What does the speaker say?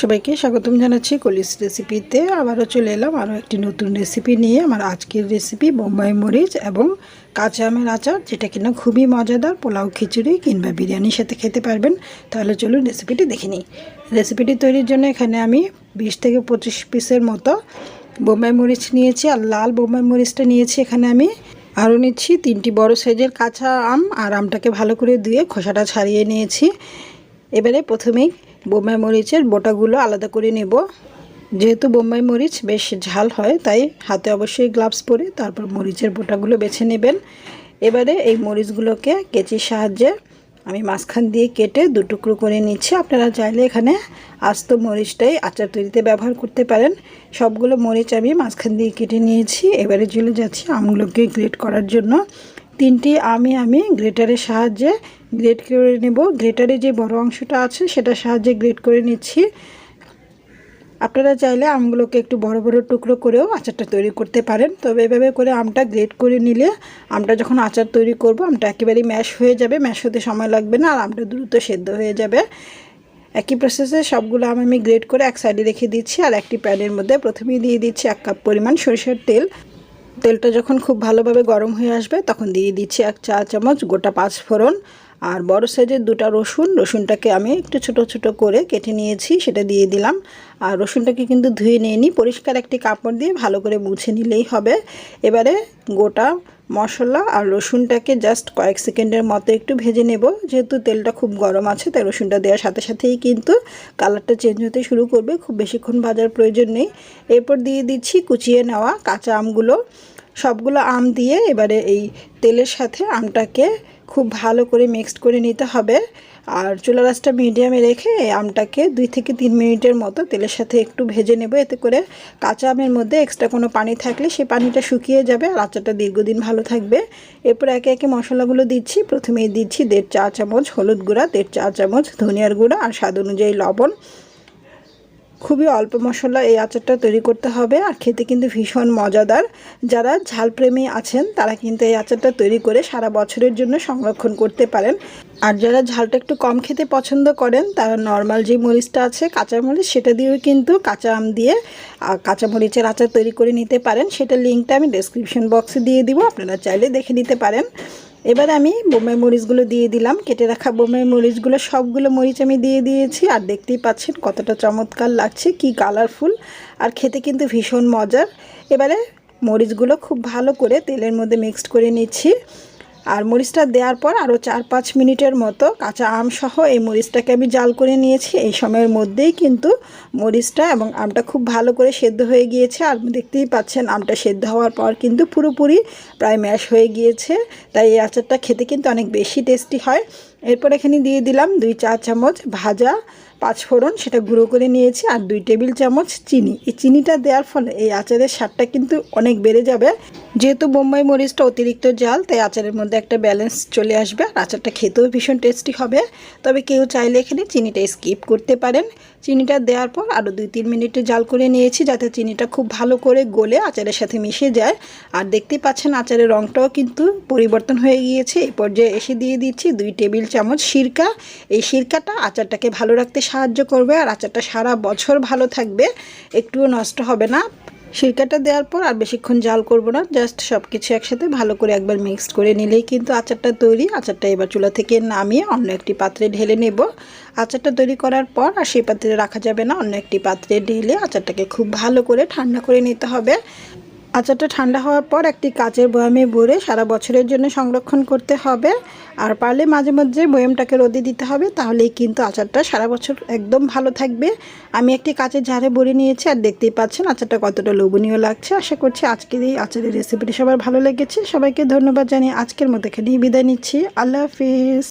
সবাইকে স্বাগতম জানাচ্ছি কলিস রেসিপিতে আবারও চলে এলাম আরও একটি নতুন রেসিপি নিয়ে। আমার আজকের রেসিপি বোম্বাই মরিচ এবং কাঁচা আমের আচার, যেটা কিনা খুবই মজাদার, পোলাও খিচুড়ি কিংবা বিরিয়ানির সাথে খেতে পারবেন। তাহলে চলুন রেসিপিটি দেখে নিই। রেসিপিটি তৈরির জন্য এখানে আমি বিশ থেকে পঁচিশ পিসের মতো বোম্বাই মরিচ নিয়েছি আর লাল বোম্বাই মরিচটা নিয়েছি। এখানে আমি আরও নিচ্ছি তিনটি বড় সাইজের কাঁচা আম আর আমটাকে ভালো করে ধুয়ে খোসাটা ছাড়িয়ে নিয়েছি। এবারে প্রথমেই বোম্বাই মরিচের বোটাগুলো আলাদা করে নেব। যেহেতু বোম্বাই মরিচ বেশ ঝাল হয়, তাই হাতে অবশ্যই গ্লাভস পরে তারপর মরিচের বোটাগুলো বেছে নেবেন। এবারে এই মরিচগুলোকে কেচির সাহায্যে আমি মাঝখান দিয়ে কেটে দু টুকরো করে নিচ্ছি। আপনারা চাইলে এখানে আস্ত মরিচটাই আচার তৈরিতে ব্যবহার করতে পারেন। সবগুলো মরিচ আমি মাঝখান দিয়ে কেটে নিয়েছি। এবারে চলে যাচ্ছি আমগুলোকে গ্রেট করার জন্য। তিনটি আমি আমি গ্রেটারের সাহায্যে গ্রেট করে নেব। গ্রেটারে যে বড় অংশটা আছে, সেটার সাহায্যে গ্রেট করে নিচ্ছি। আপনারা চাইলে আমগুলোকে একটু বড় বড় টুকরো করেও আচারটা তৈরি করতে পারেন। তবে এভাবে করে আমটা গ্রেট করে নিলে আমটা যখন আচার তৈরি করব, আমটা একেবারেই ম্যাশ হয়ে যাবে। ম্যাশ হতে সময় লাগবে না, আর আমটা দ্রুত সেদ্ধ হয়ে যাবে। একই প্রসেসে সবগুলো আম, আমি গ্রেট করে এক সাইডে রেখে দিচ্ছি, আর একটি প্যানের মধ্যে প্রথমেই দিয়ে দিচ্ছি এক কাপ পরিমাণ সরিষার তেল। তেলটা যখন খুব ভালোভাবে গরম হয়ে আসবে, তখন দিয়ে দিচ্ছি এক চা চামচ গোটা পাঁচ ফোড়ন আর বড় সাইজের দুটা রসুন, রসুনটাকে আমি একটু ছোট ছোট করে কেটে নিয়েছি, সেটা দিয়ে দিলাম। আর রসুনটাকে কিন্তু ধুয়ে নিয়ে নিই পরিষ্কার একটি কাপড় দিয়ে ভালো করে মুছে নিলেই হবে। এবারে গোটা মশলা আর রসুনটাকে জাস্ট কয়েক সেকেন্ডের মতো একটু ভেজে নেব। যেহেতু তেলটা খুব গরম আছে, তাই রসুনটা দেওয়ার সাথে সাথেই কিন্তু কালারটা চেঞ্জ হতে শুরু করবে। খুব বেশিক্ষণ ভাজার প্রয়োজন নেই। এরপর দিয়ে দিচ্ছি কুচিয়ে নেওয়া কাঁচা আমগুলো। সবগুলো আম দিয়ে এবারে এই তেলের সাথে আমটাকে খুব ভালো করে মিক্সড করে নিতে হবে। আর চুলা রাসটা মিডিয়ামে রেখে আমটাকে দুই থেকে তিন মিনিটের মতো তেলের সাথে একটু ভেজে নেব। এতে করে কাঁচা আমের মধ্যে এক্সট্রা কোনো পানি থাকলে সেই পানিটা শুকিয়ে যাবে আর আচারটা দীর্ঘদিন ভালো থাকবে। এরপর একে একে মশলাগুলো দিচ্ছি। প্রথমেই দিচ্ছি দেড় চা চামচ হলুদ গুঁড়া, দেড় চা চামচ ধনিয়ার গুঁড়া আর স্বাদ অনুযায়ী লবণ। খুবই অল্প মশলা এই আচারটা তৈরি করতে হবে আর খেতে কিন্তু ভীষণ মজাদার। যারা ঝালপ্রেমী আছেন, তারা কিন্তু এই আচারটা তৈরি করে সারা বছরের জন্য সংরক্ষণ করতে পারেন। আর যারা ঝালটা একটু কম খেতে পছন্দ করেন, তারা নর্মাল যে মরিচটা আছে, কাঁচা মরিচ, সেটা দিয়েও কিন্তু কাঁচা আম দিয়ে কাঁচা মরিচের আচার তৈরি করে নিতে পারেন। সেটা লিঙ্কটা আমি ডেসক্রিপশন বক্সে দিয়ে দিব, আপনারা চাইলে দেখে নিতে পারেন। এবার আমি বোমে মরিচগুলো দিয়ে দিলাম, কেটে রাখা বোমে মরিচগুলো, সবগুলো মরিচ আমি দিয়ে দিয়েছি। আর দেখতেই পাচ্ছেন কতটা চমৎকার লাগছে, কি কালারফুল আর খেতে কিন্তু ভীষণ মজার। এবারে মরিচগুলো খুব ভালো করে তেলের মধ্যে মিক্সড করে নিচ্ছি। আর মরিচটা দেওয়ার পর আরও চার পাঁচ মিনিটের মতো কাঁচা আম সহ এই মরিচটাকে আমি জাল করে নিয়েছি। এই সময়ের মধ্যেই কিন্তু মরিচটা এবং আমটা খুব ভালো করে সেদ্ধ হয়ে গিয়েছে। আর দেখতেই পাচ্ছেন, আমটা সেদ্ধ হওয়ার পর কিন্তু পুরোপুরি প্রায় ম্যাশ হয়ে গিয়েছে। তাই এই আচারটা খেতে কিন্তু অনেক বেশি টেস্টি হয়। এরপর এখানে দিয়ে দিলাম দুই চা চামচ ভাজা পাঁচফোড়ন সেটা গুঁড়ো করে নিয়েছি আর দুই টেবিল চামচ চিনি। এই চিনিটা দেওয়ার ফলে এই আচারের স্বাদটা কিন্তু অনেক বেড়ে যাবে। যেহেতু বোম্বাই মরিচটা অতিরিক্ত জাল, তাই আচারের মধ্যে একটা ব্যালেন্স চলে আসবে আর আচারটা খেতেও ভীষণ টেস্টি হবে। তবে কেউ চাইলে এখানে চিনিটা স্কিপ করতে পারেন। চিনিটা দেওয়ার পর আরও দুই তিন মিনিটে জাল করে নিয়েছি যাতে চিনিটা খুব ভালো করে গলে আচারের সাথে মিশে যায়। আর দেখতেই পাচ্ছেন আচারের রঙটাও কিন্তু পরিবর্তন হয়ে গিয়েছে। এই পর্যায়ে এসে দিয়ে দিচ্ছি দুই টেবিল চামচ সিরকা। এই সিরকাটা আচারটাকে ভালো রাখতে সাহায্য করবে আর আচারটা সারা বছর ভালো থাকবে। একটুও নষ্ট হবে না। সিরকাটা দেওয়ার পর আর বেশিক্ষণ জাল করব না। জাস্ট সব কিছু একসাথে ভালো করে একবার মিক্সড করে নিলেই কিন্তু আচারটা তৈরি। আচারটা এবার চুলা থেকে নামিয়ে অন্য একটি পাত্রে ঢেলে নেব। আচারটা তৈরি করার পর আর সেই পাত্রে রাখা যাবে না। অন্য একটি পাত্রে ঢেলে আচারটাকে খুব ভালো করে ঠান্ডা করে নিতে হবে। আচারটা ঠান্ডা হওয়ার পর একটি কাচের বয়ামে ভরে সারা বছরের জন্য সংরক্ষণ করতে হবে। আর পারলে মাঝে মাঝে বয়ামটাকে রোদে দিতে হবে, তাহলেই কিন্তু আচারটা সারা বছর একদম ভালো থাকবে। আমি একটি কাচের ঝাড়ে ভরে নিয়েছি, আর দেখতেই পাচ্ছেন আচারটা কতটা লোভনীয় লাগছে। আশা করছি আজকের এই আচারের রেসিপিটি সবার ভালো লেগেছে। সবাইকে ধন্যবাদ জানিয়ে আজকের মতো এখানেই বিদায় নিচ্ছি। আল্লাহ হাফিজ।